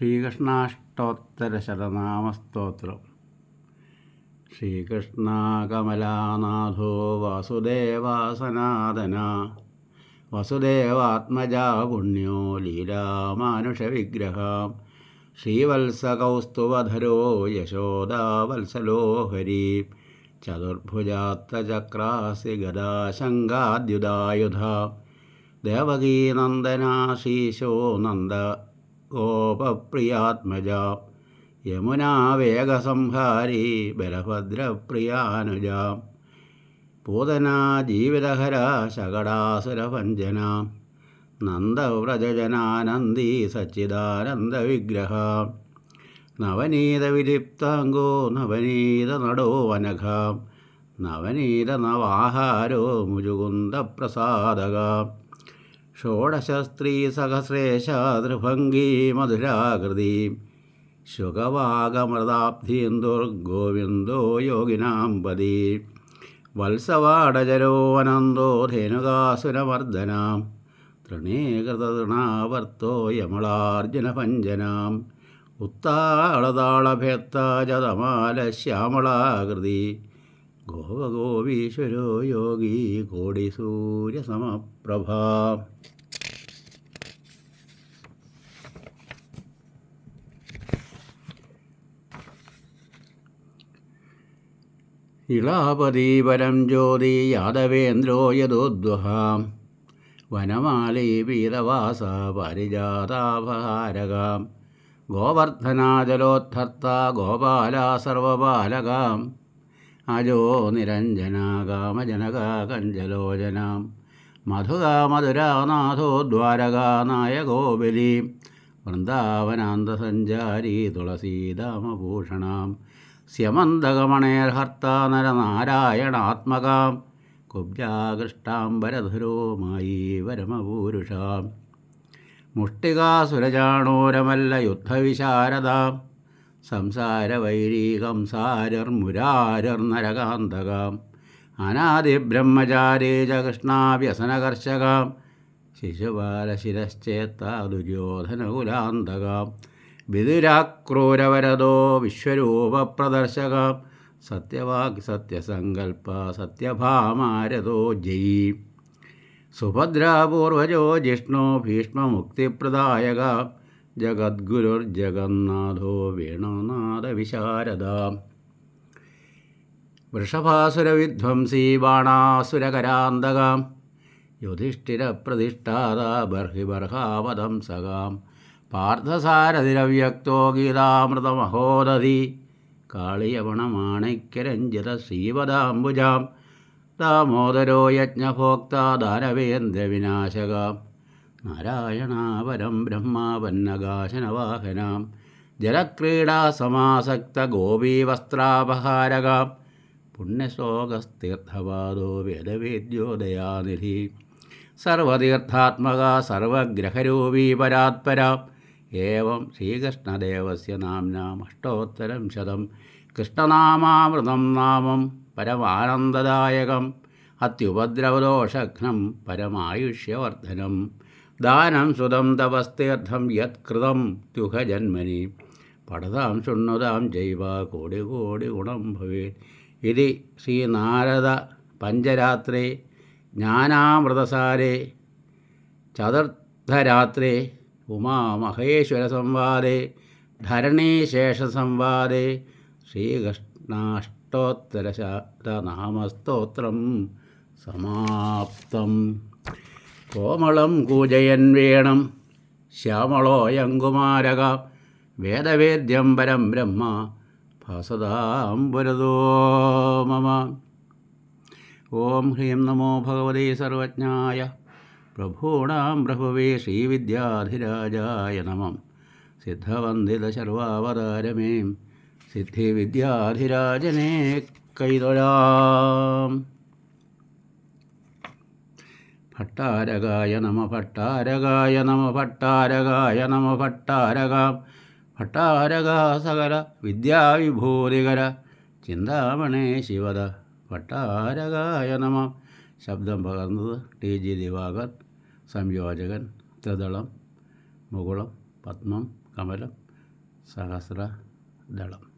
ശ്രീകൃഷ്ണാഷ്ടോത്തര ശതനാമസ്തോത്രം ശ്രീകൃഷ്ണ കമലാനാഥോ വാസുദേവാസനാദന വസുദേവാത്മജാ പുണ്യോ ലീലാമാനുഷവിഗ്രഹ. ശ്രീവത്സകൗസ്തുവധരോ യശോദാവത്സലോ ഹരി ചതുർഭുജാത്തചക്രാസി ഗദാശങ്കാദ്യുധായുധ ദേവകീനന്ദനാശീശോ നന്ദ. ഗോപപ്രിയാത്മജ. യമുനാവേഗസംഹാരി ബലഭദ്രപ്രിയാനുജ. പൂതനാ ജീവിതഹര ശകടാസുരഭഞ്ജന. നന്ദവ്രജനാനന്ദി സച്ചിദാനന്ദവിഗ്രഹ. നവനീത നടോ വനഘ നവനീതനവാഹാരോ മുജുകുന്ദപ്രസാദക ഷോഡശസ്ത്രീസഹസ്രേശാതൃഭംഗീ മധുരാകൃതി. ശുഗവാഗമൃതാബ്ധീന്ദുർഗോവിന്ദോ യോഗിനാം പതി വത്സവാടജരോ അനന്തോ ധേനുകാസുരമർദ്ദനാം ഉത്താളതാളഭേത്ത യമളാർജുനഭഞ്ജനാം ഉത്താളതാളഭേത്താജതമാലശ്യാമളാകൃതി ഗോപഗോപീശ്വരോ യോഗി കോടിസൂര്യസമപ്രഭാ. ഇളാപതീപരം ജ്യോതി യാദവേന്ദ്രോ യദോദ്വഹാം. വനമാലീ പീതവാസ പരിജാതാപഹാരകാം. ഗോവർദ്ധനാജലോദ്ധർത്ത ഗോപാല സർവപാലകാം അജോ നിരഞ്ജനാകാമജനകാ കഞ്ചലോചനാം. മധുകാ മധുരാനാഥോ ദ്വാരകാനായകോ ബലി വൃന്ദാവനാന്തസഞ്ചാരി തുളസീതാമഭൂഷണാം സ്യമന്തകമണേർഹർത്ത നരനാരായണാത്മകാം. കുബ്ജാകൃഷ്ടാംബരധുരോമായി പരമപൂരുഷാം മുഷ്ടികാസുരജാണോരമല്ല യുദ്ധവിശാരദാം. സംസാരവൈരീകംസാരർമുരാരർനരകാന്തകാം അനാദിബ്രഹ്മചാരേ ച കൃഷ്ണാവ്യസനകർഷകാം. ശിശുപാലശിരശ്ചേത്ത ദുര്യോധനകുലാന്തകാം. വിതുരാക്രൂരവരതോ വിശ്വരൂപപ്രദർശകാം. സത്യവാക് സത്യസങ്കൽപ്പ സത്യഭാമാരതോ ജയി. സുഭദ്രാപൂർവജോ ജിഷ്ണു ഭീഷ്മമുക്തിപ്രദായക ജഗദ്ഗുരുർജഗന്നാഥോ വേണുനാഥവിശാരദ വൃഷഭാസുരവിധ്വംസീ ബാണാസുരകരാന്തകാം. യുധിഷ്ഠിരപ്രതിഷ്ഠാത ബർഹിബർഹാവദംസകാം പാർത്ഥസാരഥിരവ്യക്തോ ഗീതാമൃതമഹോദധി. കാളിയവണമാണിക്കരഞ്ജിത ശ്രീവദാംബുജാം ദാമോദരോ യജ്ഞഭോക്ത ദാനവേന്ദ്രവിനാശക നാരായണാപരം ബ്രഹ്മാവന്നകാശനവാഹനാം ജലക്രീഡാസമാസക്തഗോപീവസ്ത്രാപഹാരകാം പുണ്യശ്ലോകസ്തീർത്ഥവാദോ വേദവേദ്യോദയാനിധി. സർവതീർത്ഥാത്മക സർവഗ്രഹരൂപീ പരാത്പരാം. ഏവം ശ്രീകൃഷ്ണദേവസ്യ നാംനാം അഷ്ടോത്തരം ശതം കൃഷ്ണനാമാമൃതം നാമം പരമാനന്ദദായകം. അത്യുപദ്രവദോഷഘ്നം പരമായുഷ്യവർദ്ധനം ദാനം സുതം തപസ്തീർത്ഥം യത്കൃതം ത്യുഹജന്മനി പഠതാം ശൃണ്വതാം ജൈവ കോടി കോടി ഗുണം ഭവേ ഇത് ശ്രീനാരദ പഞ്ചരാത്രേ ജ്ഞാനാമൃതസാരേ ചതുർത്ഥരാത്രേ ഉമാമഹേശ്വരസംവാദേ ധരണീശേഷസംവാദേ ശ്രീകൃഷ്ണാഷ്ടോത്തരശാതനാമസ്തോത്രം സമാപ്തം. കോമളം കൂജയൻ വേണം. ശ്യാമളോയങ്കുമാരക. വേദവേദ്യം പരം ബ്രഹ്മ. ഭാസതാം പുരതോ മമ. ഓം ഹ്രീം നമോ ഭഗവതേ സർവജ്ഞായ. പ്രഭൂണാം പ്രഭവേ ശ്രീവിദ്യാധിരാജായ നമം. സിദ്ധവന്ദിതശർവാവതാരമേ സിദ്ധിവിദ്യാധിരാജനെ കൈതൊഴാം. ഭട്ടാരകായ നമ ഭട്ടാരകായ നമ ഭട്ടാരകായ നമ ഭട്ടാരകാം. ഭട്ടാരകാ സകല വിദ്യാവിഭൂതികര ചിന്താമണേ ശിവദ ഭട്ടാരകായ നമ. ശബ്ദം പകർന്നത് ടി ജി ദിവാകർ സംയോജകൻ ത്രിദളം മുകുളം പത്മം കമലം സഹസ്രദളം.